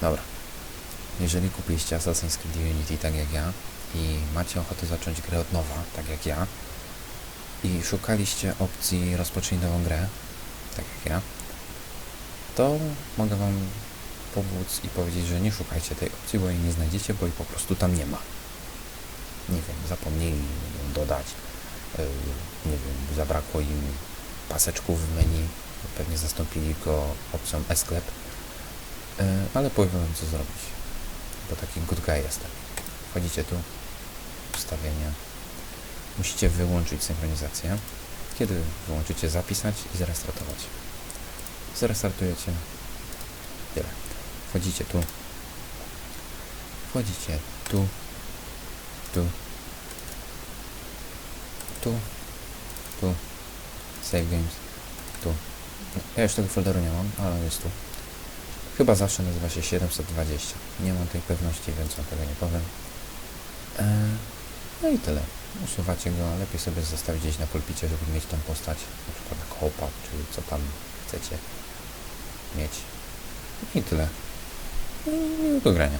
Dobra. Jeżeli kupiliście Assassin's Creed Unity tak jak ja i macie ochotę zacząć grę od nowa, tak jak ja, i szukaliście opcji rozpocznij nową grę, tak jak ja, to mogę Wam pomóc i powiedzieć, że nie szukajcie tej opcji, bo jej nie znajdziecie, bo jej po prostu tam nie ma. Nie wiem, zapomnieli ją dodać, yy, nie wiem, zabrakło im paseczków w menu, pewnie zastąpili go opcją e-sklep, ale powiem Wam co zrobić, bo taki good guy jestem. Wchodzicie tu, ustawienia, musicie wyłączyć synchronizację. Kiedy wyłączycie zapisać i zrestartować. Zrestartujecie. Tyle. Wchodzicie tu. Wchodzicie tu. Tu. Tu. Tu. Save games. Tu. Ja już tego folderu nie mam, ale jest tu. Chyba zawsze nazywa się 720. Nie mam tej pewności, więc wam tego nie powiem. Eee, no i tyle. Usuwacie go, lepiej sobie zostawić gdzieś na pulpicie, żeby mieć tą postać, na przykład kopa, czy co tam chcecie mieć. I tyle. No I miłego grania.